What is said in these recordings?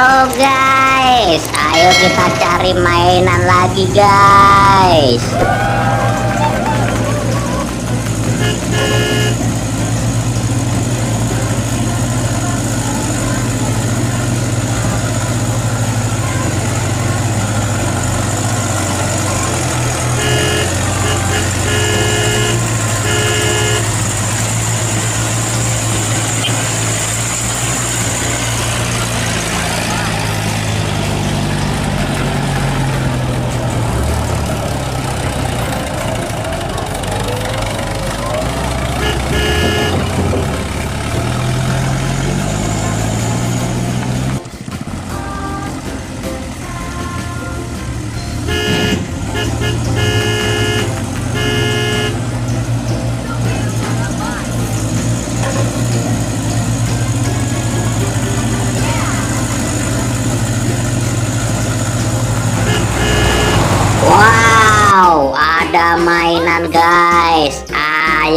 Halo guys, ayo kita cari mainan lagi guys.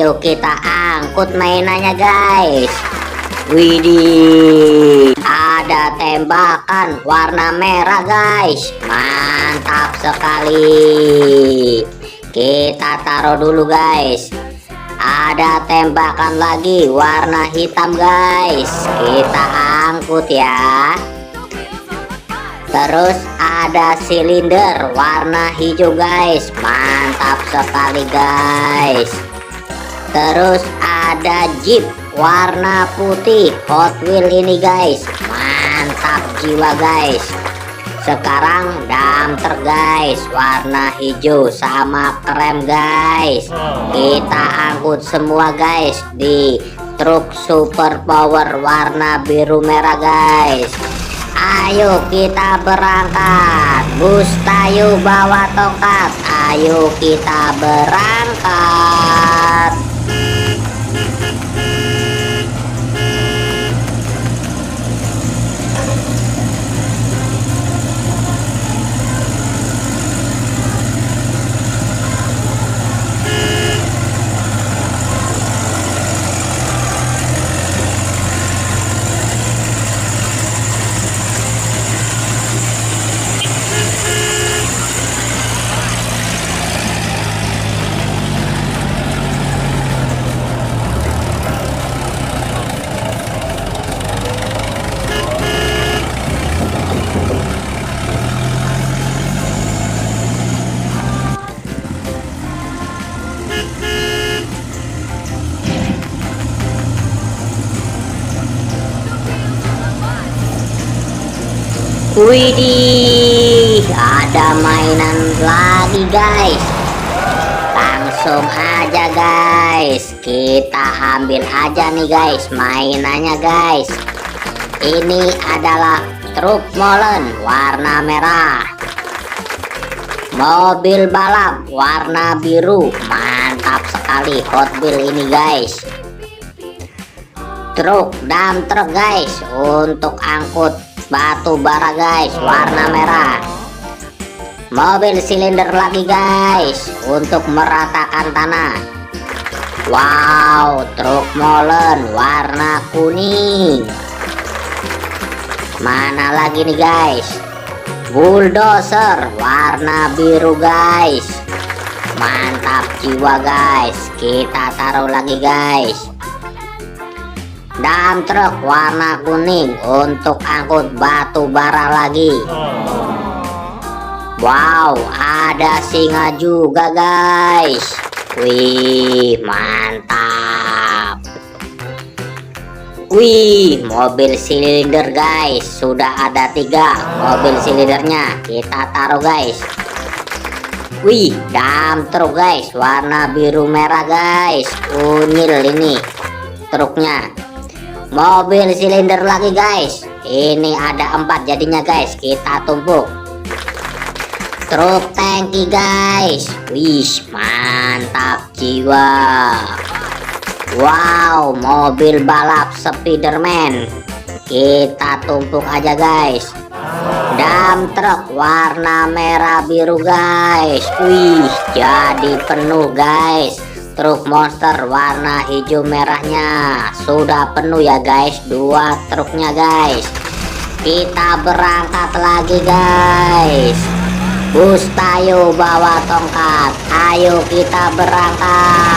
Ayo kita angkut mainannya guys. Widih, ada tembakan warna merah guys. Mantap sekali. Kita taruh dulu guys. Ada tembakan lagi warna hitam guys. Kita angkut ya. Terus ada silinder warna hijau guys Mantap sekali guys Terus ada jeep warna putih Hot Wheel ini guys. Mantap jiwa guys. Sekarang dumper guys. Warna hijau sama krem guys. Kita angkut semua guys Di truk super power warna biru merah guys. Ayo kita berangkat. Bustayu bawa tongkat. Ayo kita berangkat Thank you. Widih, ada mainan lagi guys. Langsung aja guys, kita ambil aja nih guys mainannya guys. Ini adalah truk molen warna merah. Mobil balap warna biru, mantap sekali Hot Wheel ini guys. Truk dump truk guys untuk angkut batu bara guys. Warna merah. Mobil silinder lagi guys. Untuk meratakan tanah. Wow truk molen. Warna kuning. Mana lagi nih guys? Bulldozer. Warna biru guys. Mantap jiwa guys. Kita taruh lagi guys Dump truk warna kuning untuk angkut batu bara lagi. Wow, ada singa juga guys. Wih, mantap. Wih, mobil silinder guys. Sudah ada tiga mobil silindernya. Kita taruh guys. Wih, dump truk guys. Warna biru merah guys. Unyil ini truknya mobil silinder lagi guys. Ini ada empat jadinya guys. Kita tumpuk. Truk tangki guys. Wih mantap jiwa. Wow mobil balap Spiderman. Kita tumpuk aja guys. Dump truk warna merah biru guys. Wih jadi penuh guys truk monster warna hijau merahnya. Sudah penuh ya guys. Dua truknya guys. Kita berangkat lagi guys. Bustayo bawa tongkat. Ayo kita berangkat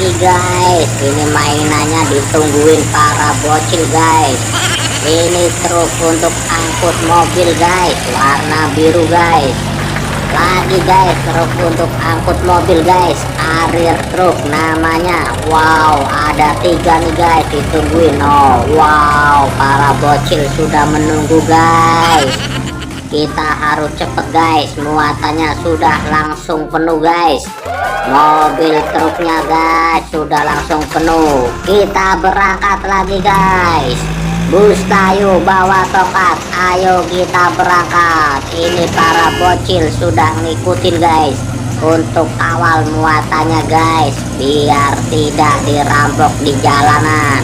lagi guys. Ini mainannya ditungguin para bocil guys. Ini truk untuk angkut mobil guys, warna biru guys. Lagi guys, truk untuk angkut mobil guys, Arir truk namanya. Wow, ada tiga nih guys, ditungguin. Oh, wow, para bocil sudah menunggu guys kita harus cepet guys. Muatannya sudah langsung penuh guys. Mobil truknya guys sudah langsung penuh. Kita berangkat lagi guys. Bustayo bawa tongkat. Ayo kita berangkat. Ini para bocil sudah ngikutin guys untuk kawal muatannya guys. Biar tidak dirampok di jalanan.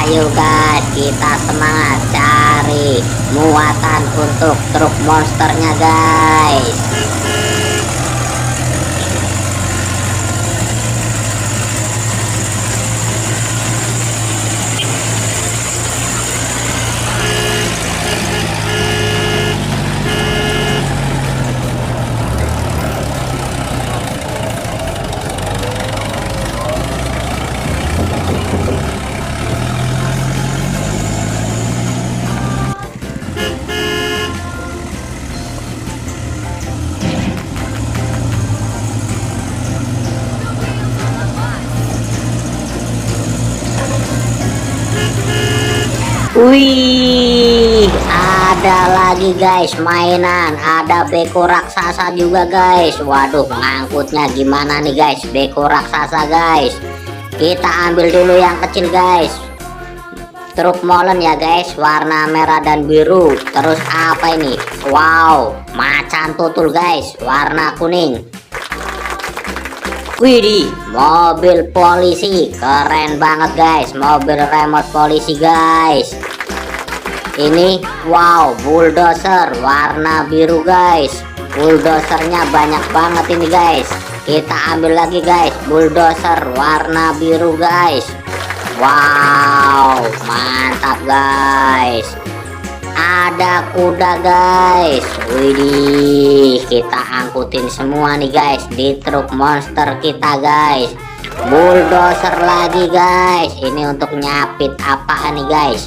Ayo guys kita semangat cari muatan untuk truk monsternya guys Wih, ada lagi guys mainan, ada beko raksasa juga guys. Waduh, ngangkutnya gimana nih guys? Beko raksasa guys. Kita ambil dulu yang kecil guys. Truk molen ya guys, warna merah dan biru. Terus apa ini? Wow, macan tutul guys, warna kuning. Widih, mobil polisi keren banget guys, mobil remote polisi guys ini wow bulldozer warna biru guys bulldozernya banyak banget ini guys kita ambil lagi guys bulldozer warna biru guys Wow, mantap guys. Ada kuda guys. Widih, kita angkutin semua nih guys di truk monster kita guys. Bulldozer lagi guys. Ini untuk nyapit apa nih guys?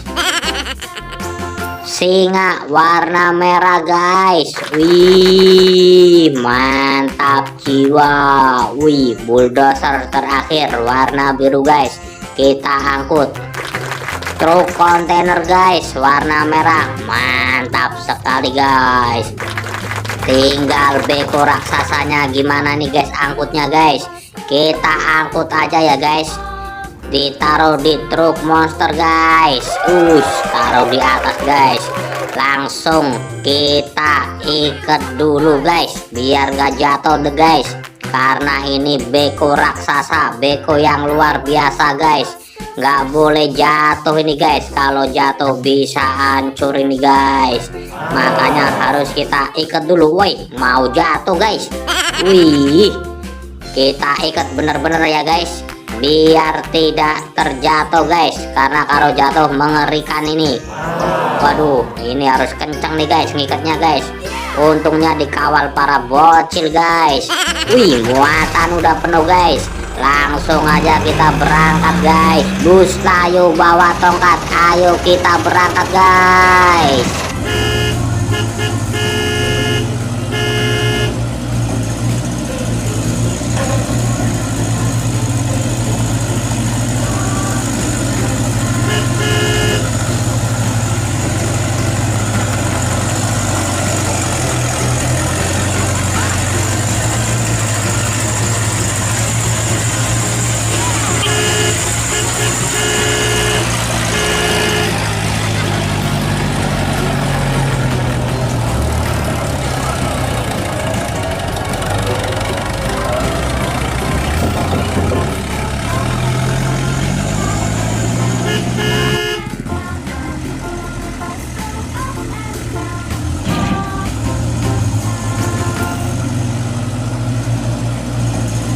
Singa warna merah guys. Wih, mantap jiwa. Wih, bulldozer terakhir warna biru guys. Kita angkut. Truk kontainer guys, warna merah. Mantap sekali guys. Tinggal beko raksasanya gimana nih guys angkutnya guys. Kita angkut aja ya guys ditaruh di truk monster guys. Us taruh di atas guys. Langsung kita ikat dulu guys. Biar gak jatuh deh guys. Karena ini beko raksasa beko yang luar biasa guys. Nggak boleh jatuh ini guys. Kalau jatuh bisa hancur ini guys. Makanya harus kita ikat dulu. Woi mau jatuh guys. Wih kita ikat bener-bener ya guys biar tidak terjatuh guys. Karena kalau jatuh mengerikan ini. Waduh ini harus kencang nih guys ngikatnya guys. Untungnya dikawal para bocil guys. Wih muatan udah penuh guys. Langsung aja kita berangkat guys. Bus ayo bawa tongkat. Ayo kita berangkat guys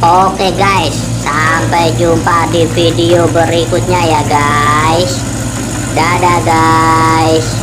Oke guys, sampai jumpa di video berikutnya ya guys. Dadah guys.